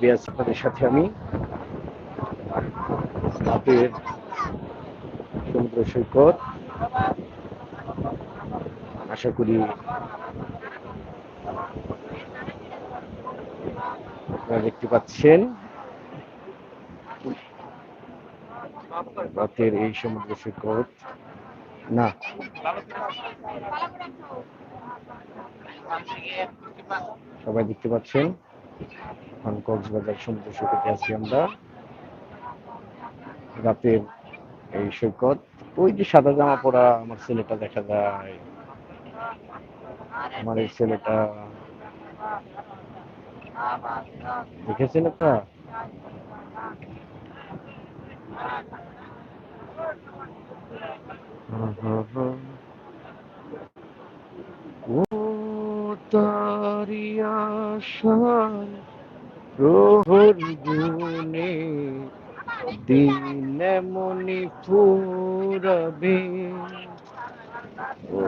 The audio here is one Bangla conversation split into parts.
বিয়াস আপনাদের সাথে আমি। রাতের সমুদ্র সৈকত। আশা করি আপনারা দেখতে পাচ্ছেন। রাতের এই সমুদ্র সৈকত। না। সবাই দেখতে পাচ্ছেন। এখন কক্সবাজার সমুদ্র সৈকতে আছি আমরা। রাতের এই সৈকত। ওই যে সাদা জামা পরা আমার ছেলেটা দেখা যায়। আমার এই ছেলেটা। দেখেছেন আপনারা। ও তারি আশায় প্রহর গুনে দিন মনি পুরবে ও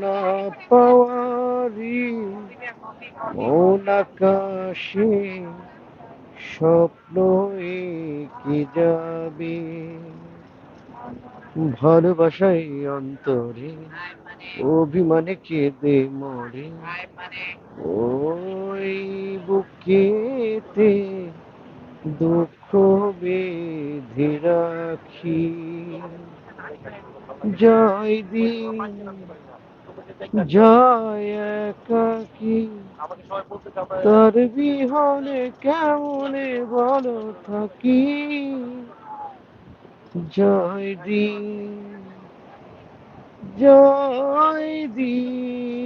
না পাওয়ারি মন আকাশে স্বপ্ন কি যাবে। ভালোবাসাই অন্তরে, অভিমানে কেঁদে মরে। ওই বুকেতে দুঃখ বেঁধে রাখি। জয় দিন জয় একাকি, তার বিহনে কেমনে বলো থাকি? জয় দি জয় দিন।